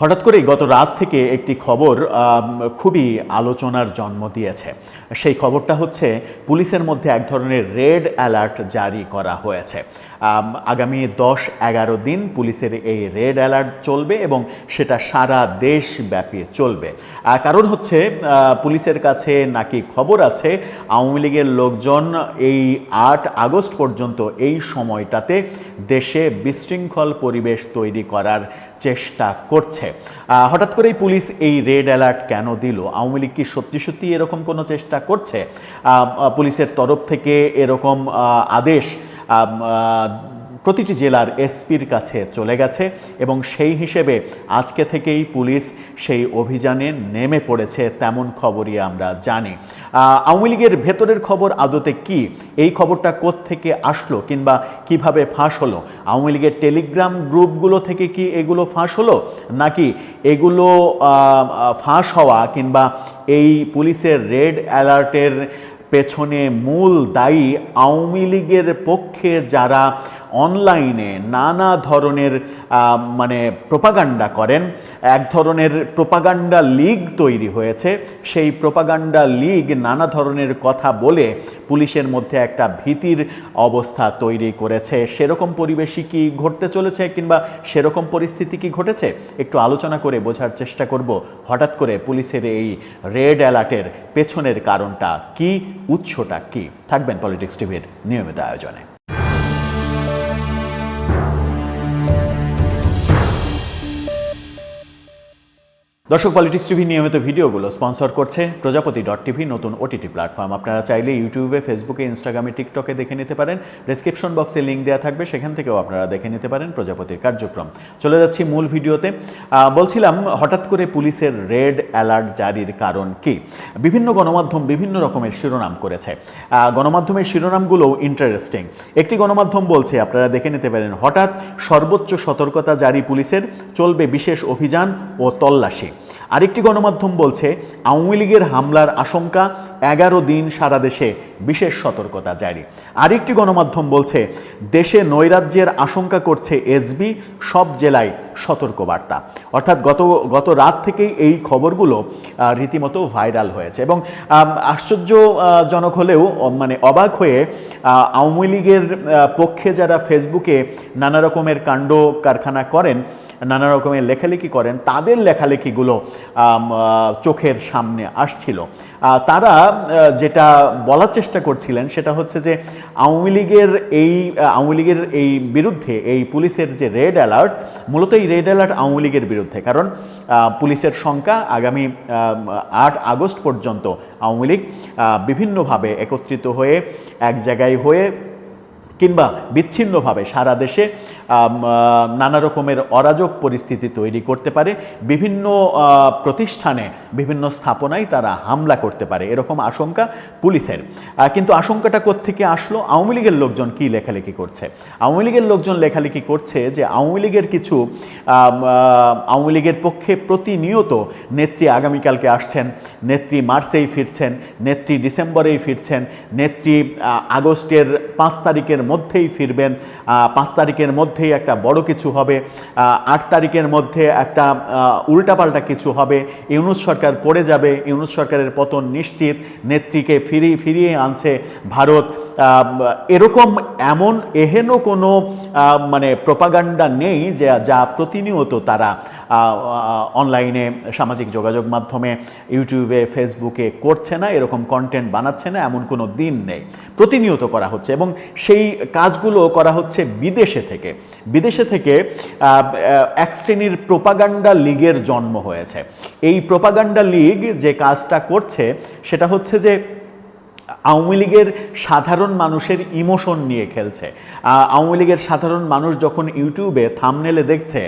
হঠাৎ করেই গত রাত থেকে একটি খবর খুবই আলোচনার জন্ম দিয়েছে। সেই খবরটা হচ্ছে, পুলিশের মধ্যে এক ধরনের রেড অ্যালার্ট জারি করা হয়েছে। আগামী দশ এগারো দিন পুলিশের এই রেড অ্যালার্ট চলবে এবং সেটা সারা দেশব্যাপী চলবে। আহ, কারণ হচ্ছে পুলিশের কাছে নাকি খবর আছে আওয়ামী লীগের লোকজন এই আট আগস্ট পর্যন্ত এই সময়টাতে দেশে বিশৃঙ্খল পরিবেশ তৈরি করার চেষ্টা করছে। হঠাৎ করেই পুলিশ এই রেড অ্যালার্ট কেন দিল? আওয়ামী লীগ কি সত্যি সত্যি এরকম কোনো চেষ্টা করছে? পুলিশের তরফ থেকে এরকম আদেশ প্রতিটি জেলার এসপির কাছে চলে গেছে এবং সেই হিসেবে আজকে থেকেই পুলিশ সেই অভিযানে নেমে পড়েছে, তেমন খবরই আমরা জানি। আওয়ামী লীগের ভেতরের খবর আদতে কি? এই খবরটা থেকে আসলো কিংবা কীভাবে ফাঁস হলো? আওয়ামী লীগের টেলিগ্রাম গ্রুপগুলো থেকে কি এগুলো ফাঁস হলো? নাকি এগুলো ফাঁস হওয়া কিংবা এই পুলিশের রেড অ্যালার্টের পেছনে মূল দায়ী আওয়ামী লীগের পক্ষে যারা অনলাইনে নানা ধরনের মানে প্রোপাগান্ডা করেন। এক ধরনের প্রোপাগান্ডা লিগ তৈরি হয়েছে। সেই প্রোপাগান্ডা লিগ নানা ধরনের কথা বলে পুলিশের মধ্যে একটা ভীতির অবস্থা তৈরি করেছে। সেরকম পরিবেশই কি ঘটতে চলেছে কিংবা সেরকম পরিস্থিতি কি ঘটেছে? একটু আলোচনা করে বোঝার চেষ্টা করব। হঠাৎ করে পুলিশের এই রেড অ্যালার্টের পেছনের কারণটা কি, উৎসটা কি? থাকবেন পলিটিক্স টিভির নিয়মিত আয়োজনে। দর্শক পলিটিক্স টিভি নিয়মিত ভিডিওগুলো স্পন্সর করছে প্রজাপতি ডট টিভি নতুন ওটিটি প্ল্যাটফর্ম আপনারা চাইলে ইউটিউবে ফেসবুকে ইনস্টাগ্রামে টিকটকে দেখে নিতে পারেন। ডেসক্রিপশন বক্সে লিঙ্ক দেওয়া থাকবে, সেখান থেকেও আপনারা দেখে নিতে পারেন প্রজাপতির কার্যক্রম। চলে যাচ্ছি মূল ভিডিওতে। বলছিলাম হঠাৎ করে পুলিশের রেড অ্যালার্ট জারির কারণ কি? বিভিন্ন গণমাধ্যম বিভিন্ন রকমের শিরোনাম করেছে। গণমাধ্যমের শিরোনামগুলোও ইন্টারেস্টিং একটি গণমাধ্যম বলছে, আপনারা দেখে নিতে পারেন, হঠাৎ সর্বোচ্চ সতর্কতা জারি পুলিশের, চলবে বিশেষ অভিযান ও তল্লাশি। আরেকটি গণমাধ্যম বলছে, আওয়ামী লীগের হামলার আশঙ্কা এগারো দিন সারা দেশে বিশেষ সতর্কতা জারি। আরেকটি গণমাধ্যম বলছে, দেশে নৈরাজ্যের আশঙ্কা করছে এসবি, সব জেলায় সতর্কবার্তা। অর্থাৎ গত গত রাত থেকেই এই খবরগুলো রীতিমতো ভাইরাল হয়েছে এবং আশ্চর্যজনক হলেও মানে অবাক হয়ে আওয়ামী লীগের পক্ষে যারা ফেসবুকে নানা রকমের কাণ্ড কারখানা করেন নানা রকমের লেখালেখি করেন, তাদের লেখালেখিগুলো চোখের সামনে আসছিল। তারা যেটা বলার চেষ্টা করছিলেন সেটা হচ্ছে যে, আওয়ামী লীগের এই আওয়ামী লীগের এই বিরুদ্ধে, এই পুলিশের যে রেড অ্যালার্ট, মূলত এই রেড অ্যালার্ট আওয়ামী লীগের বিরুদ্ধে। কারণ পুলিশের সংখ্যা আগামী আট আগস্ট পর্যন্ত আওয়ামী লীগ বিভিন্নভাবে একত্রিত হয়ে, এক জায়গায় হয়ে কিংবা বিচ্ছিন্নভাবে সারা দেশে নানা রকমের অরাজক পরিস্থিতি তৈরি করতে পারে। বিভিন্ন প্রতিষ্ঠানে বিভিন্ন স্থাপনায় তারা হামলা করতে পারে, এরকম আশঙ্কা পুলিশের। কিন্তু আশঙ্কাটা কোত্থেকে আসলো? আওয়ামী লীগের লোকজন কি লেখালেখি করছে? আওয়ামী লীগের লোকজন লেখালেখি করছে যে আওয়ামী লীগের কিছু আওয়ামী লীগের পক্ষে প্রতিনিয়ত নেত্রী আগামীকালকে আসছেন, নেত্রী মার্চেই ফিরছেন, নেত্রী ডিসেম্বরেই ফিরছেন, নেত্রী আগস্টের পাঁচ তারিখের মধ্যেই ফিরবেন। পাঁচ তারিখের মধ্যেই একটা বড় কিছু হবে। আট তারিখের মধ্যে একটা উল্টাপাল্টা কিছু হবে। ইউনুস সরকার পড়ে যাবে। ইউনুস সরকারের পতন নিশ্চিত। নেত্রীকে ফিরিয়ে ফিরিয়ে আনছে ভারত। এরকম এমন এহেন কোনো মানে প্রপাগান্ডা নেই যে প্রতিনিয়ত তারা অনলাইনে সামাজিক যোগাযোগ মাধ্যমে, ইউটিউবে, ফেসবুকে করছে না, এরকম কন্টেন্ট বানাচ্ছে না, এমন কোনো দিন নেই। প্রতিনিয়ত করা হচ্ছে এবং সেই কাজগুলো করা হচ্ছে বিদেশে থেকে। বিদেশে থেকে এক শ্রেণির প্রোপাগান্ডা লীগের জন্ম হয়েছে। এই প্রোপাগান্ডা লীগ যে কাজটা করছে, সেটা হচ্ছে যে আওয়ামী লীগের সাধারণ মানুষের ইমোশন নিয়ে খেলছে। আওয়ামী লীগের সাধারণ মানুষ যখন ইউটিউবে থামনেলে দেখছে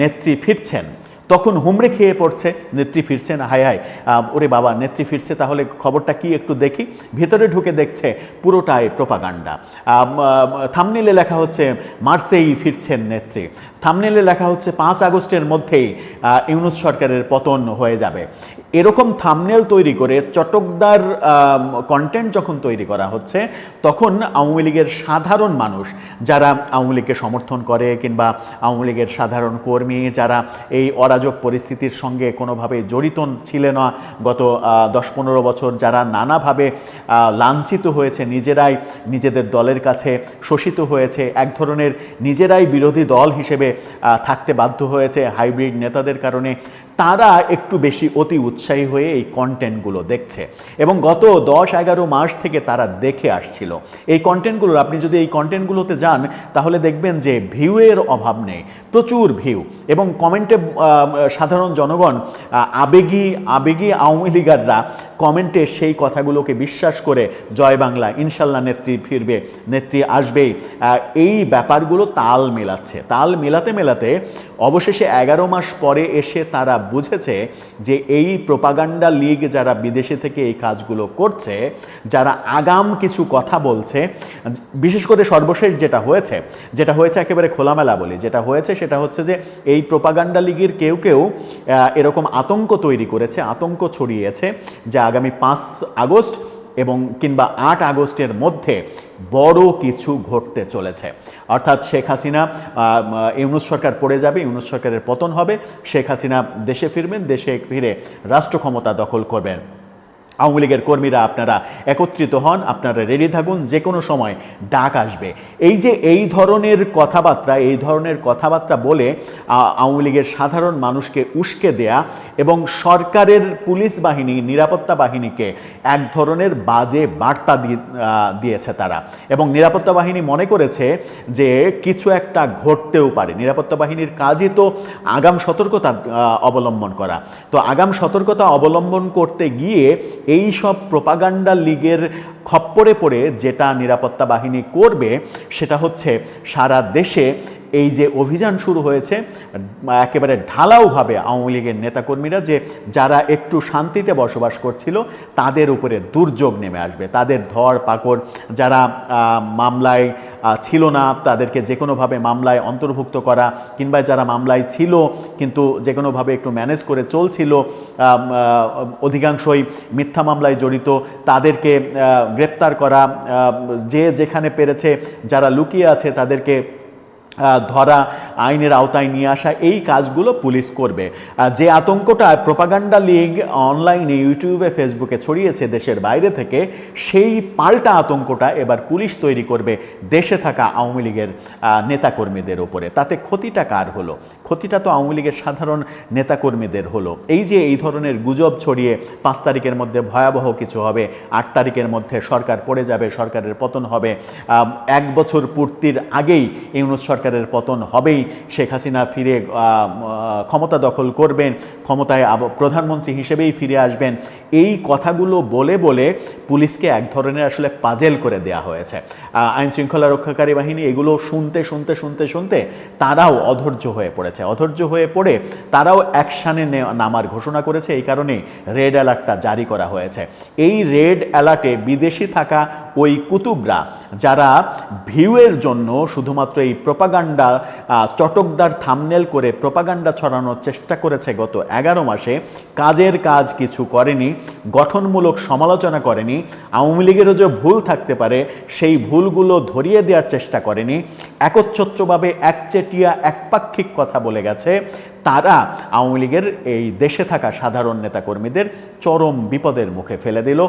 নেত্রী ফিরছেন, তখন হুমড়ে খেয়ে পড়ছে, নেত্রী ফিরছেন, হায় হায় ওরে বাবা, নেত্রী ফিরছে, তাহলে খবরটা কি একটু দেখি? ভেতরে ঢুকে দেখছে পুরোটাই প্রোপাগান্ডা থামনিলে লেখা হচ্ছে, মার্সেই ফিরছেন নেত্রী। থামনেলে লেখা হচ্ছে, পাঁচ আগস্টের মধ্যেই ইউনুস সরকারের পতন হয়ে যাবে। এরকম থামনেল তৈরি করে, চটকদার কন্টেন্ট যখন তৈরি করা হচ্ছে, তখন আওয়ামী লীগের সাধারণ মানুষ যারা আওয়ামী লীগকে সমর্থন করে কিংবা আওয়ামী লীগের সাধারণ কর্মী যারা এই অরাজক পরিস্থিতির সঙ্গে কোনোভাবে জড়িত ছিল না, গত দশ পনেরো বছর যারা নানাভাবে লাঞ্ছিত হয়েছে, নিজেরাই নিজেদের দলের কাছে শোষিত হয়েছে, এক ধরনের নিজেরাই বিরোধী দল হিসেবে আহ, থাকতে বাধ্য হয়েছে হাইব্রিড নেতাদের কারণে। তারা একটু বেশি অতি উৎসাহী হয়ে এই কন্টেন্টগুলো দেখছে। এবং গত দশ এগারো মাস থেকে তারা দেখে আসছিল। এই কন্টেন্টগুলোর আপনি যদি এই কন্টেন্টগুলোতে যান তাহলে দেখবেন যে ভিউয়ের অভাব নেই। প্রচুর ভিউ। এবং কমেন্টে সাধারণ জনগণ আবেগী আবেগী আওয়ামী লীগাররা কমেন্টে সেই কথাগুলোকে বিশ্বাস করে জয় বাংলা, ইনশাল্লাহ নেত্রী ফিরবে, নেত্রী আসবেই। এই ব্যাপারগুলো তাল মেলাচ্ছে। তাল মেলাতে মেলাতে অবশেষে এগারো মাস পরে এসে তারা বুঝেছে যে এই প্রোপাগান্ডা লীগ যারা বিদেশে থেকে এই কাজগুলো করছে, যারা আগাম কিছু কথা বলছে, বিশেষ করে সর্বশেষ যেটা হয়েছে যেটা হয়েছে একেবারে খোলামেলা বলি, যেটা হয়েছে সেটা হচ্ছে যে এই প্রোপাগান্ডা লীগের কেউ কেউ এরকম আতঙ্ক তৈরি করেছে, আতঙ্ক ছড়িয়েছে, যে আগামী পাঁচ আগস্ট এবং কিংবা আট আগস্টের মধ্যে বড় কিছু ঘটতে চলেছে। অর্থাৎ শেখ হাসিনা ইউনুস সরকার পড়ে যাবে, ইউনুস সরকারের পতন হবে। শেখ হাসিনা দেশে ফিরবেন, দেশে ফিরে রাষ্ট্র ক্ষমতা দখল করবেন। আওয়ামী লীগের কর্মীরা আপনারা একত্রিত হন, আপনারা রেডি থাকুন যে কোনো সময় ডাক আসবে। এই যে এই ধরনের কথাবার্তা, এই ধরনের কথাবার্তা বলে আওয়ামী লীগের সাধারণ মানুষকে উস্কে দেয়া এবং সরকারের পুলিশ বাহিনী, নিরাপত্তা বাহিনীকে এক ধরনের বাজে বার্তা দিয়ে- দিয়েছে তারা। এবং নিরাপত্তা বাহিনী মনে করেছে যে কিছু একটা ঘটতেও পারে। নিরাপত্তা বাহিনীর কাজই তো আগাম সতর্কতা অবলম্বন করা। তো আগাম সতর্কতা অবলম্বন করতে গিয়ে এই সব প্রোপাগান্ডা লীগের খপ্পরে পড়ে যেটা নিরাপত্তা বাহিনী করবে সেটা হচ্ছে সারা দেশে এই যে অভিযান শুরু হয়েছে, একেবারে ঢালাওভাবে আওয়ামী লীগের নেতাকর্মীরা যে যারা একটু শান্তিতে বসবাস করছিল, তাদের উপরে দুর্যোগ নেমে আসবে। তাদের ধর পাকড় যারা মামলায় ছিল না, তাদেরকে যে কোনোভাবে মামলায় অন্তর্ভুক্ত করা কিংবা যারা মামলায় ছিল কিন্তু যে কোনোভাবে একটু ম্যানেজ করে চলছিল অধিকাংশই মিথ্যা মামলায় জড়িত, তাদেরকে গ্রেপ্তার করা যে যেখানে পেরেছে, যারা লুকিয়ে আছে তাদেরকে ধরা আইনের আওতায় নিয়ে আসা এই কাজগুলো পুলিশ করবে। যে আতঙ্কটা প্রপাগান্ডা লীগ অনলাইনে, ইউটিউবে, ফেসবুকে ছড়িয়েছে দেশের বাইরে থেকে, সেই পাল্টা আতঙ্কটা এবার পুলিশ তৈরি করবে দেশে থাকা আওয়ামী লীগের নেতাকর্মীদের ওপরে তাতে ক্ষতিটা কার হলো? ক্ষতিটা তো আওয়ামী লীগের সাধারণ নেতাকর্মীদের হলো। এই যে এই ধরনের গুজব ছড়িয়ে পাঁচ তারিখের মধ্যে ভয়াবহ কিছু হবে, আট তারিখের মধ্যে সরকার পড়ে যাবে, সরকারের পতন হবে এক বছর পূর্তির আগেই ইউনুস সরকারের পতন হবেই। শেখ হাসিনা ফিরে ক্ষমতা দখল করবেন, ক্ষমতায় প্রধানমন্ত্রী হিসেবেই ফিরে আসবেন। এই কথাগুলো বলে বলে পুলিশকে এক ধরনের আসলে পাজেল করে দেয়া হয়েছে। আইন শৃঙ্খলা রক্ষাকারী বাহিনী এগুলো শুনতে শুনতে শুনতে শুনতে তারাও অধৈর্য হয়ে পড়েছে। অধৈর্য হয়ে পড়ে তারাও অ্যাকশানে নামার ঘোষণা করেছে। এই কারণেই রেড অ্যালার্টটা জারি করা হয়েছে। এই রেড অ্যালার্টে বিদেশি থাকা ওই কুতুবরা, যারা ভিউয়ের জন্য শুধুমাত্র এই প্রপাগান্ডা চটকদার থামনেল করে প্রপাগান্ডা ছড়ানোর চেষ্টা করেছে গত এগারো মাসে, কাজের কাজ কিছু করেনি, গঠনমূলক সমালোচনা করেনি, আওয়ামী লীগেরও যে ভুল থাকতে পারে, সেই ভুলগুলো ধরিয়ে দেওয়ার চেষ্টা করেনি, একচ্ছত্রভাবে একচেটিয়া, একপাক্ষিক কথা বলে গেছে তারা আওয়ামী লীগের এই দেশে থাকা সাধারণ নেতাকর্মীদের চরম বিপদের মুখে ফেলে দিল।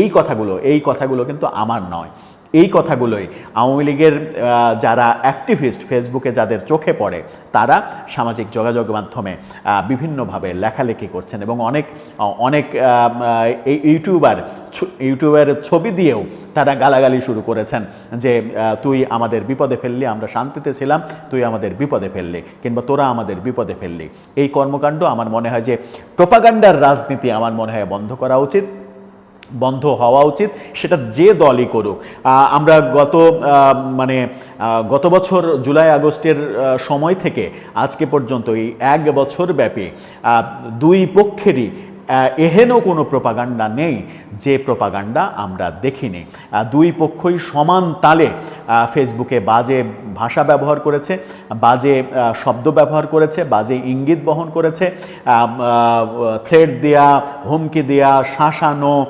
এই কথাগুলো এই কথাগুলো কিন্তু আমার নয়। এই কথাগুলোই আওয়ামী লীগের যারা অ্যাক্টিভিস্ট ফেসবুকে যাদের চোখে পড়ে, তারা সামাজিক যোগাযোগ মাধ্যমে বিভিন্নভাবে লেখালেখি করছেন এবং অনেক অনেক এই ইউটিউবার ইউটিউবের ছবি দিয়েও তারা গালাগালি শুরু করেছেন যে তুই আমাদের বিপদে ফেললি, আমরা শান্তিতে ছিলাম, তুই আমাদের বিপদে ফেললি কিংবা তোরা আমাদের বিপদে ফেললি। এই কর্মকাণ্ড আমার মনে হয় যে প্রোপাগান্ডার রাজনীতি আমার মনে হয় বন্ধ করা উচিত। বন্ধ হওয়া উচিত, সেটা যে দলই করুক। আমরা গত মানে গত বছর জুলাই, আগস্টের সময় থেকে আজকে পর্যন্ত এই এক বছর ব্যাপী দুই পক্ষেরই এহেন কোনো প্রপাগান্ডা নেই, যে প্রপাগান্ডা আমরা দেখিনি। দুই পক্ষই সমান তালে ফেসবুকে বাজে ভাষা ব্যবহার করেছে বাজে শব্দ ব্যবহার করেছে বাজে ইঙ্গিত বহন করেছে থ্রেড দেয়া হুমকি দেয়া শাসানো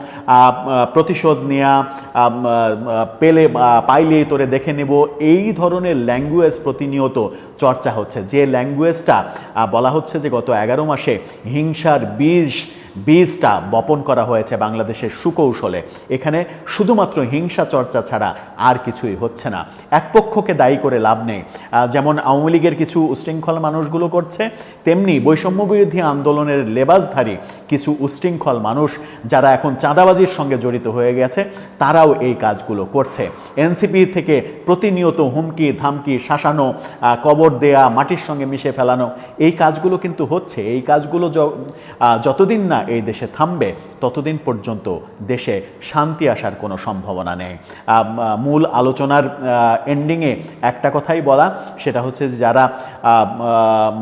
প্রতিশোধ আহ, পেলে পাইলে তোরে দেখে নেব এই ধরনের ল্যাঙ্গুয়েজ প্রতিনিয়ত চর্চা হচ্ছে। যে ল্যাঙ্গুয়েজটা বলা হচ্ছে যে গত এগারো মাসে হিংসার বীজ বীজটা বপন করা হয়েছে বাংলাদেশের সুকৌশলে। এখানে শুধুমাত্র হিংসা চর্চা ছাড়া আর কিছুই হচ্ছে না। এক পক্ষকে দায়ী করে লাভ নেই। যেমন আওয়ামী লীগের কিছু উশৃঙ্খল মানুষগুলো করছে, তেমনি বৈষম্য বিরোধী আন্দোলনের লেবাসধারী কিছু উশৃঙ্খল মানুষ যারা এখন চাঁদাবাজির সঙ্গে জড়িত হয়ে গেছে, তারাও এই কাজগুলো করছে। এনসিপি থেকে প্রতিনিয়ত হুমকি, ধামকি, শাসানো কবর দেয়া, মাটির সঙ্গে মিশে ফেলানো, এই কাজগুলো কিন্তু হচ্ছে। এই কাজগুলো যতদিন না এই দেশে থামবে, ততদিন পর্যন্ত দেশে শান্তি আসার কোনো সম্ভাবনা নেই। মূল আলোচনার এন্ডিংয়ে একটা কথাই বলা, সেটা হচ্ছে যারা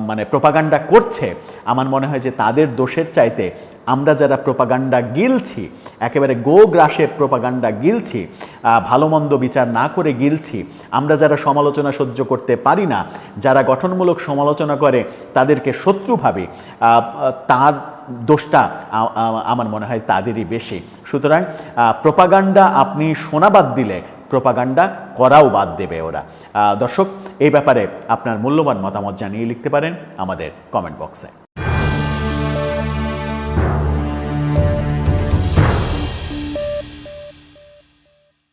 মানে প্রপাগান্ডা করছে, আমার মনে হয় যে তাদের দোষের চাইতে আমরা যারা প্রপাগান্ডা গিলছি, একেবারে গো গ্রাসে প্রপাগান্ডা গিলছি ভালো মন্দ বিচার না করে গিলছি, আমরা যারা সমালোচনা সহ্য করতে পারি না, যারা গঠনমূলক সমালোচনা করে, তাদেরকে শত্রু ভাবে তার দোষটা আমার মনে হয় তাদেরই বেশি। সুতরাং প্রপাগান্ডা আপনি শোনা বাদ দিলে প্রপাগান্ডা করাও বাদ দেবে ওরা। দর্শক, এই ব্যাপারে আপনার মূল্যবান মতামত জানিয়ে লিখতে পারেন আমাদের কমেন্ট বক্সে